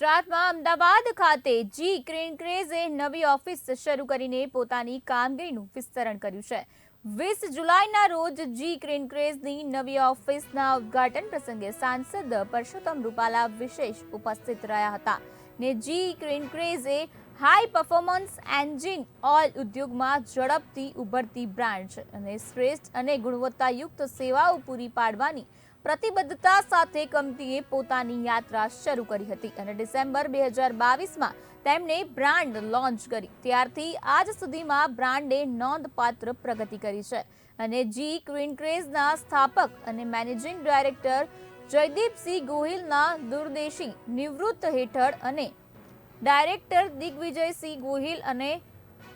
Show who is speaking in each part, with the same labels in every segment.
Speaker 1: ગુજરાતમાં અમદાવાદ ખાતે જી ક્રેન ક્રેઝે નવી ઓફિસ શરૂ કરીને પોતાની કામગીરીનું વિસ્તરણ કર્યું છે. વીસ જુલાઈના રોજ જી ક્રેન ક્રેઝની નવી ઓફિસના ઉદ્ઘાટન પ્રસંગે સાંસદ પરસોત્તમ રૂપાલા વિશેષ ઉપસ્થિત રહ્યા હતા ને જી ક્રેન ક્રેઝે હાઈ પરફોર્મન્સ એન્જિન ઓઇલ ઉદ્યોગમાં ઝડપથી ઉભરતી બ્રાન્ડ છે અને શ્રેષ્ઠ અને ગુણવત્તાયુક્ત સેવાઓ પૂરી પાડવાની પ્રતિબદ્ધતા સાથે કંપનીએ પોતાની યાત્રા શરૂ કરી હતી અને ડિસેમ્બર બે હજાર બાવીસમાં તેમણે બ્રાન્ડ લોન્ચ કરી. ત્યારથી આજ સુધીમાં બ્રાન્ડે નોંધપાત્ર પ્રગતિ કરી છે અને જી ક્વિન્ટ્રેઝના સ્થાપક અને મેનેજિંગ ડાયરેક્ટર જયદીપસિંહ ગોહિલના દૂરદેશી નિવૃત્ત હેઠળ અને ડાયરેક્ટર દિગ્વિજયસિંહ ગોહિલ અને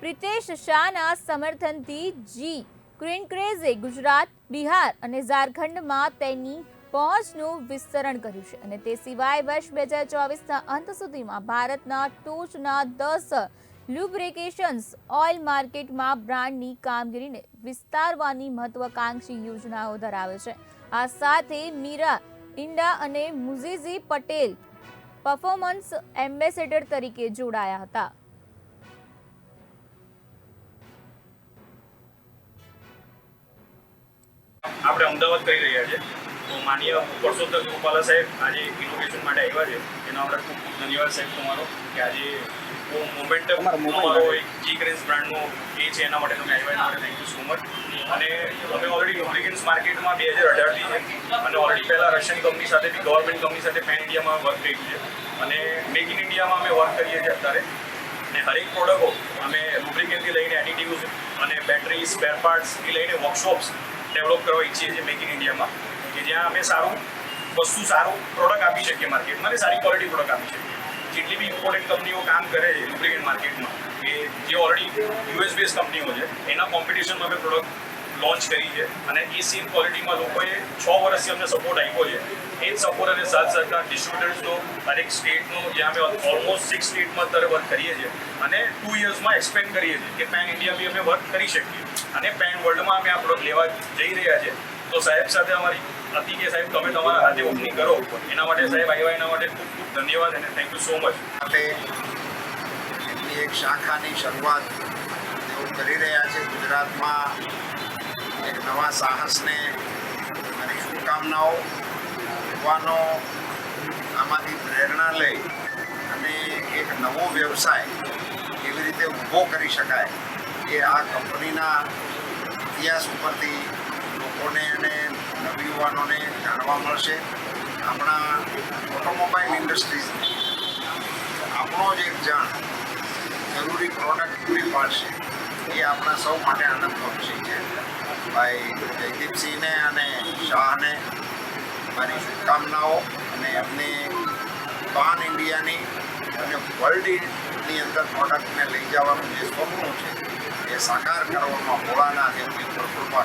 Speaker 1: પ્રિતેશ શાહના સમર્થનથી જી ક્વીન ક્રેઝે ગુજરાત, બિહાર અને ઝારખંડમાં તેની પહોંચનું વિસ્તરણ કર્યું છે અને તે સિવાય વર્ષ બે હજાર ચોવીસના અંત સુધીમાં ભારતના ટોચના દસ લ્યુબ્રિકેશન્સ ઓઇલ માર્કેટમાં બ્રાન્ડની કામગીરીને વિસ્તારવાની મહત્વકાંક્ષી યોજનાઓ ધરાવે છે. આ સાથે મીરા, ઇન્ડા અને મુઝીઝી પટેલ પરફોર્મન્સ એમ્બેસેડર તરીકે જોડાયા હતા.
Speaker 2: આપણે અમદાવાદ કરી રહ્યા છે. તો માનીય પરસોત્તમ ગોપાલા સાહેબ આજે ઇનોવેશન માટે આવ્યા છે. એના આપણે ખૂબ ખૂબ ધન્યવાદ સાહેબ તમારો કે આજે બહુ મોમેન્ટમ અમારો એક જી ગ્રેન્સ બ્રાન્ડનો એ છે એના માટે તમે આવ્યા એના માટે થેન્ક યુ સો મચ અને અમે ઓલરેડી લુબ્રિકન્સ માર્કેટમાં બે હજાર અઢારથી છે. અને ઓલરેડી પહેલાં રશિયન કંપની સાથે બી ગવર્મેન્ટ કંપની સાથે પેન ઇન્ડિયામાં વર્ક કર્યું છે. અને મેક ઇન ઇન્ડિયામાં અમે વર્ક કરીએ છીએ અત્યારે. અને હરેક પ્રોડક્ટો અમે લુબ્રિકેન્ટથી લઈને એડિટિવ્સ અને બેટરી સ્પેર પાર્ટ્સથી લઈને વર્કશોપ્સ ડેવલપ કરવા ઈચ્છીએ છીએ મેક ઇન ઇન્ડિયામાં કે જ્યાં અમે સારું વસ્તુ, સારું પ્રોડક્ટ આપી શકીએ માર્કેટમાં અને સારી ક્વોલિટી પ્રોડક્ટ આપી શકીએ. જેટલી બી ઇમ્પોર્ટન્ટ કંપનીઓ કામ કરે છે લુબ્રિકેન્ટ માર્કેટમાં કે જે ઓલરેડી યુએસ બેઝ કંપનીઓ છે, એના કોમ્પિટિશનમાં અમે પ્રોડક્ટ લોન્ચ કરી છે. અને એ સીમ ક્વોલિટીમાં લોકોએ છ વર્ષથી અમને સપોર્ટ આપ્યો છે. એ જ સપોર્ટ અને સાથ સરકાર ડિસ્ટ્રીબ્યુટર્સનો દરેક સ્ટેટનો જ્યાં અમે ઓલમોસ્ટ સિક્સ સ્ટેટમાં અત્યારે વર્ક કરીએ છીએ. અને ટુ યર્સમાં એક્સપેન્ડ કરીએ છીએ કે પેન ઇન્ડિયા બી અમે વર્ક કરી શકીએ. અને પેન વર્લ્ડમાં અમે આ પ્રોડક્ટ લેવા જઈ રહ્યા છે. તો સાહેબ સાથે અમારી હતી કે સાહેબ, તમે તમારા હાથે ઓપનિંગ કરો. એના માટે સાહેબ આવ્યા એના માટે ખૂબ ખૂબ ધન્યવાદ અને થેન્ક યુ સો મચ
Speaker 3: આપણે એક શાખાની શરૂઆત તેઓ કરી રહ્યા છે ગુજરાતમાં. એક નવા સાહસને અને શુભકામનાઓ યુવાનો આમાંથી પ્રેરણા લઈ અને એક નવો વ્યવસાય કેવી રીતે ઊભો કરી શકાય એ આ કંપનીના ઇતિહાસ ઉપરથી લોકોને અને નવયુવાનોને જાણવા મળશે. આપણા ઓટોમોબાઈલ ઇન્ડસ્ટ્રીઝ આપણો જ એક જાણ જરૂરી પ્રોડક્ટ પૂરી પાડશે એ આપણા સૌ માટે આનંદ છે ભાઈ જયદીપસિંહને અને શાહને મારી શુભકામનાઓ અને એમને પાન ઇન્ડિયાની અને વર્લ્ડની અંદર પ્રોડક્ટને લઈ જવાનું જે સ્વપ્ન છે, એ સાકાર કરવામાં ભોળાનાથ એમની પ્રકૃપા